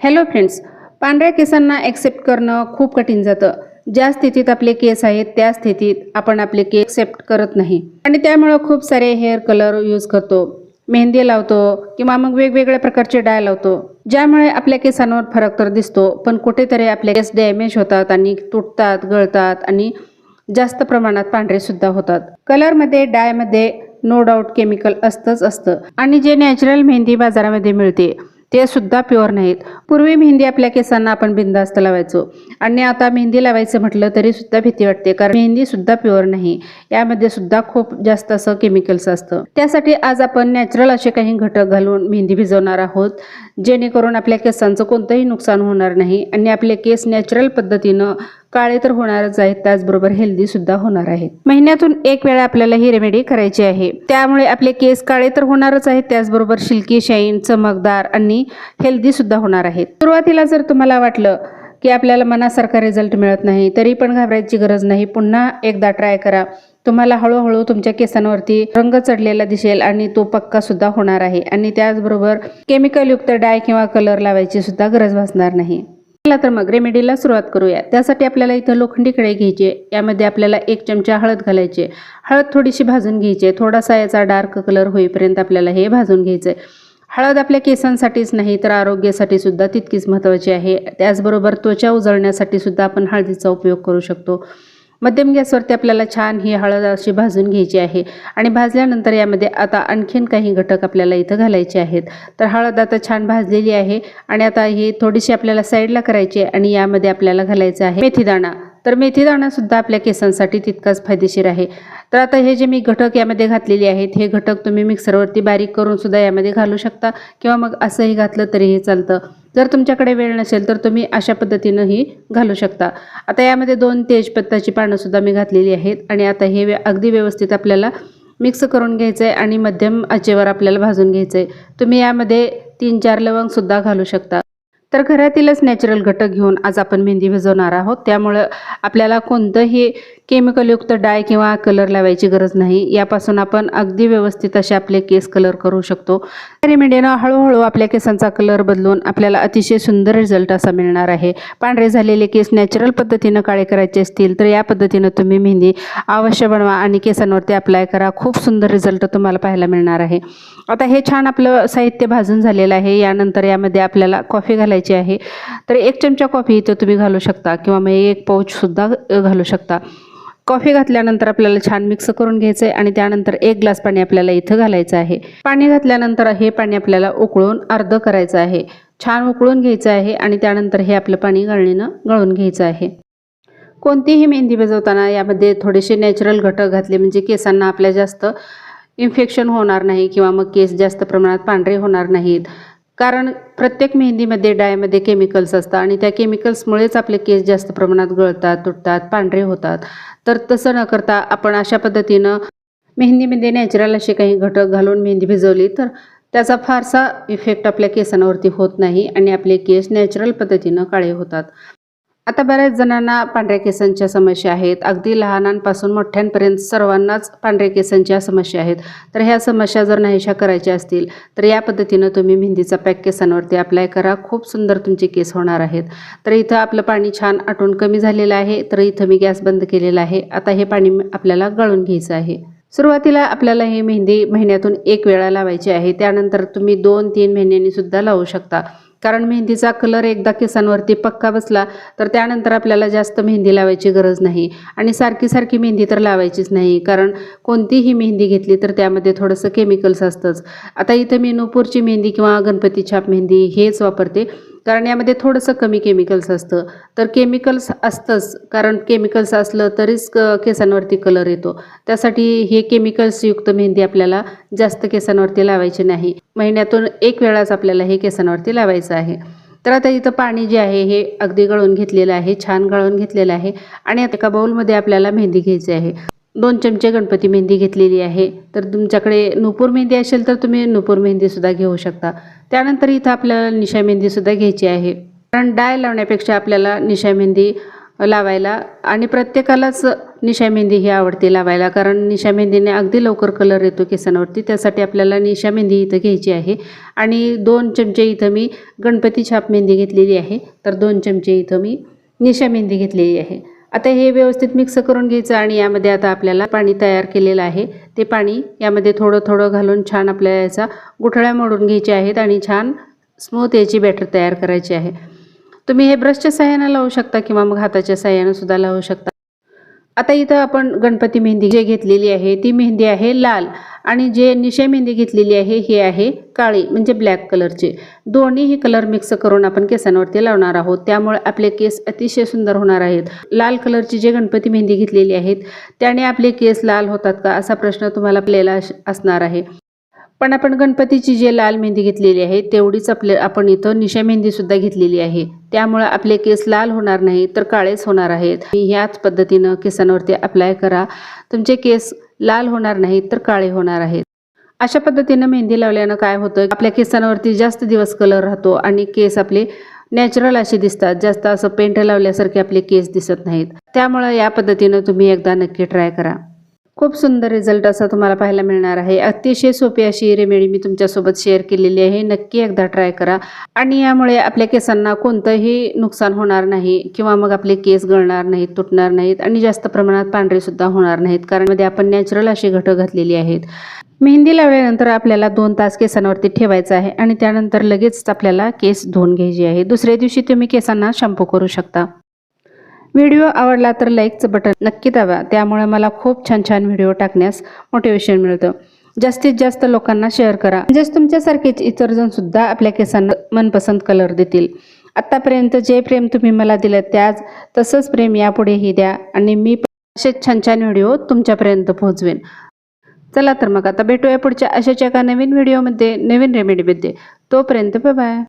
Hello friends पांढऱ्या केसांना accept करणं खूप कठीण जातं. ज्या स्थितीत आपले केस आहेत त्या स्थितीत आपण आपले केस ॲक्सेप्ट करत नाही. आणि त्यामुळं खूप सारे हेअर कलर यूज करतो. मेहंदी लावतो किंवा मग वेगवेगळ्या प्रकारचे डाय लावतो. ज्यामुळे आपल्या केसांवर फरक तर दिसतो पण कुठेतरी आपले केस डॅमेज होतात आणि तुटतात गळतात आणि जास्त प्रमाणात पांढरे सुद्धा होतात. कलरमध्ये डायमध्ये नो डाऊट केमिकल असतंच असतं. आणि जे नॅचरल मेहंदी बाजारामध्ये मिळते ते सुद्धा प्युअर नाहीत. पूर्वी मेहंदी आपल्या केसांना आपण बिंदास्त लावायचो. आणि आता मेहंदी लावायचं म्हटलं तरी सुद्धा भीती वाटते कारण मेहंदी सुद्धा प्युअर नाही. यामध्ये सुद्धा खूप जास्त असं केमिकल्स असतं. त्यासाठी आज आपण नॅचरल असे काही घटक घालून मेहंदी भिजवणार आहोत. जेणेकरून आपल्या केसांचं कोणतंही नुकसान होणार नाही आणि आपले केस नॅचरल पद्धतीनं काळे तर होणारच आहेत त्याचबरोबर हेल्दी सुद्धा होणार आहेत. महिन्यातून एक वेळा आपल्याला ही रेमेडी करायची आहे. त्यामुळे आपले केस काळे तर होणारच आहेत त्याचबरोबर शिल्की शाईन चमकदार आणि हेल्दी सुद्धा होणार आहेत. सुरुवातीला जर तुम्हाला वाटलं की आपल्याला मनासारखा रिझल्ट मिळत नाही तरी पण घाबरायची गरज नाही. पुन्हा एकदा ट्राय करा. तुम्हाला हळूहळू तुमच्या केसांवरती रंग चढलेला दिसेल आणि तो पक्का सुद्धा होणार आहे. आणि त्याचबरोबर केमिकलयुक्त डाय किंवा कलर लावायची सुद्धा गरज भासणार नाही. चला तर मग रेमेडीला सुरुवात करूया. त्यासाठी आपल्याला इथं लोखंडी कढई घ्यायची यामध्ये आपल्याला एक चमचा हळद घालायची हळद थोडीशी भाजून घ्यायची थोडासा याचा डार्क कलर होईपर्यंत आपल्याला हे भाजून घ्यायचं हळद आपल्या केसांसाठीच नाही तर आरोग्यासाठी सुद्धा तितकीच महत्त्वाची आहे. त्याचबरोबर त्वचा उजळण्यासाठी सुद्धा आपण हळदीचा उपयोग करू शकतो. मध्यम गॅसवरती आपल्याला छान ही हळद अशी भाजून घ्यायची आहे. आणि भाजल्यानंतर यामध्ये आता आणखीन काही घटक आपल्याला इथं घालायचे आहेत. तर हळद आता छान भाजलेली आहे. आणि आता ही थोडीशी आपल्याला साईडला करायची आहे आणि यामध्ये आपल्याला घालायचं आहे मेथीदाणा. तर मेथी दाणासुद्धा आपल्या केसांसाठी तितकाच फायदेशीर आहे. तर आता हे जे मी घटक यामध्ये घातलेले आहेत हे घटक तुम्ही मिक्सरवरती बारीक करून सुद्धा यामध्ये घालू शकता किंवा मग असंही घातलं तरीही चालतं. जर तुमच्याकडे वेळ नसेल तर तुम्ही अशा पद्धतीनंही घालू शकता. आता यामध्ये दोन तेजपत्ताची पानंसुद्धा मी घातलेली आहेत आणि आता हे व्य- अगदी व्यवस्थित आपल्याला मिक्स करून घ्यायचं आहे आणि मध्यम आचेवर आपल्याला भाजून घ्यायचं आहे तुम्ही यामध्ये तीन चार लवंगसुद्धा घालू शकता. तर घरातीलच नॅचरल घटक घेऊन आज आपण मेहंदी भिजवणार आहोत. त्यामुळं आपल्याला कोणतंही केमिकलयुक्त डाय किंवा कलर लावायची गरज नाही. यापासून आपण अगदी व्यवस्थित असे आपले केस कलर करू शकतो. रेमेडियानं हळूहळू आपल्या केसांचा कलर बदलून आपल्याला अतिशय सुंदर रिझल्ट असा मिळणार आहे. पांढरे झालेले केस नॅचरल पद्धतीनं काळे करायचे असतील तर या पद्धतीनं तुम्ही मेहंदी अवश्य बनवा आणि केसांवरती अप्लाय करा. खूप सुंदर रिझल्ट तुम्हाला पाहायला मिळणार आहे. आता हे छान आपलं साहित्य भाजून झालेलं आहे. यानंतर यामध्ये आपल्याला कॉफी घालायची आहे. तर एक चमचा कॉफी इथं तुम्ही घालू शकता किंवा मग एक पाऊचसुद्धा घालू शकता. कॉफी घातल्यानंतर आपल्याला छान मिक्स करून घ्यायचं आहे आणि त्यानंतर एक ग्लास पाणी आपल्याला इथं घालायचं आहे. पाणी घातल्यानंतर हे पाणी आपल्याला उकळून अर्ध करायचं आहे. छान उकळून घ्यायचं आहे आणि त्यानंतर हे आपलं पाणी गाळणीनं गळून घ्यायचं आहे. कोणतीही मेहंदी भिजवताना यामध्ये थोडेसे नॅचरल घटक घातले म्हणजे केसांना आपल्या जास्त इन्फेक्शन होणार नाही किंवा मग केस जास्त प्रमाणात पांढरे होणार नाहीत. कारण प्रत्येक मेहंदीमध्ये डायमध्ये केमिकल्स असतात आणि त्या केमिकल्समुळेच आपले केस जास्त प्रमाणात गळतात तुटतात पांढरे होतात. तर तसं न करता आपण अशा पद्धतीनं मेहंदीमध्ये नॅचरल असे काही घटक घालून मेहंदी भिजवली तर त्याचा फारसा इफेक्ट आपल्या केसांवरती होत नाही आणि आपले केस नॅचरल पद्धतीनं काळे होतात. आता बऱ्याच जणांना पांढऱ्या केसांच्या समस्या आहेत. अगदी लहानांपासून मोठ्यांपर्यंत सर्वांनाच पांढऱ्या केसांच्या समस्या आहेत. तर ह्या समस्या जर नाहीशा करायच्या असतील तर या पद्धतीनं तुम्ही मेहंदीचा पॅक केसांवरती अप्लाय करा. खूप सुंदर तुमचे केस होणार आहेत. तर इथं आपलं पाणी छान आटून कमी झालेलं आहे. तर इथं मी गॅस बंद केलेला आहे. आता हे पाणी आपल्याला गळून घ्यायचं आहे. सुरुवातीला आपल्याला ही मेहंदी महिन्यातून एक वेळा लावायची आहे. त्यानंतर तुम्ही दोन तीन महिन्यांनी सुद्धा लावू शकता. कारण मेहंदीचा कलर एकदा केसांवरती पक्का बसला तर त्यानंतर आपल्याला जास्त मेहंदी लावायची गरज नाही. आणि सारखी सारखी मेहंदी तर लावायचीच नाही कारण कोणतीही मेहंदी घेतली तर त्यामध्ये थोडंसं केमिकल्स असतंच. आता इथं मी नूपूरची मेहंदी किंवा गणपती छाप मेहंदी हेच वापरते. कारण यामध्ये थोडंसं कमी केमिकल्स असतं. तर केमिकल्स असतंच. कारण केमिकल्स असलं तरीच क केसांवरती कलर येतो. त्यासाठी हे केमिकल्सयुक्त मेहंदी आपल्याला जास्त केसांवरती लावायची नाही. महिन्यातून एक वेळाच आपल्याला हे केसांवरती लावायचं आहे. तर आता इथं पाणी जे आहे हे अगदी गळून घेतलेलं आहे छान गळून घेतलेलं आहे. आणि आता एका बाऊलमध्ये आपल्याला मेहंदी घ्यायची आहे. दोन चमचे गणपती मेहंदी घेतलेली आहे. तर तुमच्याकडे नुपूर मेहंदी असेल तर तुम्ही नुपूर मेहंदीसुद्धा घेऊ शकता. त्यानंतर इथं आपल्याला निशा मेहंदीसुद्धा घ्यायची आहे. कारण डाय लावण्यापेक्षा आपल्याला निशा मेहंदी लावायला आणि प्रत्येकालाच निशा मेहंदी ही आवडते लावायला. कारण निशा मेहंदीने अगदी लवकर कलर येतो केसांवरती. त्यासाठी आपल्याला निशा मेहंदी इथं घ्यायची आहे. आणि दोन चमचे इथं मी गणपती छाप मेहंदी घेतलेली आहे. तर दोन चमचे इथं मी निशा मेहंदी घेतलेली आहे. आता हे व्यवस्थित मिक्स करून घ्यायचं आणि यामध्ये आता आपल्याला पाणी तयार केलेलं आहे. ते पाणी यामध्ये थोडं थोडं घालून छान आपल्याला याचा गुठळ्या मोडून घ्यायच्या आहेत आणि छान स्मूथ याची बॅटर तयार करायची आहे. तुम्ही हे ब्रशच्या सहाय्यानं लावू शकता किंवा मग हाताच्या सहाय्यानं सुद्धा लावू शकता. आता इथं आपण गणपती मेहंदी जे घेतलेली आहे ती मेहंदी आहे लाल. आणि जे निशे मेहंदी घेतलेली आहे ही आहे काळी म्हणजे ब्लॅक कलरची दोन्हीही कलर मिक्स करून आपण केसांवरती लावणार आहोत. त्यामुळे आपले केस अतिशय सुंदर होणार आहेत. लाल कलरची जे गणपती मेहंदी घेतलेली आहेत त्याने आपले केस लाल होतात का असा प्रश्न तुम्हाला आपल्याला असणार आहे. पण आपण गणपतीची जे लाल मेहंदी घेतलेली आहे तेवढीच आपले आपण इथं निशा मेहंदी सुद्धा घेतलेली आहे. त्यामुळे आपले केस लाल होणार नाही तर काळेच होणार आहेत. ह्याच पद्धतीनं केसांवरती अप्लाय करा. तुमचे केस लाल होणार नाहीत तर काळे होणार आहेत. अशा पद्धतीनं मेहंदी लावल्यानं काय होतं? आपल्या केसांवरती जास्त दिवस कलर राहतो आणि केस आपले नॅचरल असे दिसतात. जास्त असं पेंट लावल्यासारखे आपले केस दिसत नाहीत. त्यामुळे या पद्धतीनं तुम्ही एकदा नक्की ट्राय करा. खूप सुंदर रिझल्ट असा तुम्हाला पाहायला मिळणार आहे. अतिशय सोपी अशी रेमेडी मी तुमच्यासोबत शेअर केलेली आहे. नक्की एकदा ट्राय करा. आणि यामुळे आपल्या केसांना कोणतंही नुकसान होणार नाही किंवा मग आपले केस गळणार नाहीत तुटणार नाहीत आणि जास्त प्रमाणात पांढरे सुद्धा होणार नाहीत कारण मध्ये आपण नॅचरल अशी घटक घातलेली आहेत. मेहंदी लावल्यानंतर आपल्याला दोन तास केसांवरती ठेवायचं आहे आणि त्यानंतर लगेच आपल्याला केस धुवून घ्यायची आहे. दुसऱ्या दिवशी तुम्ही केसांना शॅम्पू करू शकता. व्हिडिओ आवडला तर लाईकचं बटन नक्की दाबा. त्यामुळे मला खूप छान छान व्हिडिओ टाकण्यास मोटिवेशन मिळतं. जास्तीत जास्त लोकांना शेअर करा. म्हणजेच तुमच्यासारखेच इतर जण सुद्धा आपल्या केसांना मनपसंत कलर देतील. आत्तापर्यंत जे प्रेम तुम्ही मला दिलं त्याच तसंच प्रेम यापुढेही द्या आणि मी असेच छान छान व्हिडिओ तुमच्यापर्यंत पोहोचवेन. चला तर मग आता भेटूया पुढच्या अशाच एका नवीन व्हिडिओमध्ये नवीन रेमेडीमध्ये तोपर्यंत बाय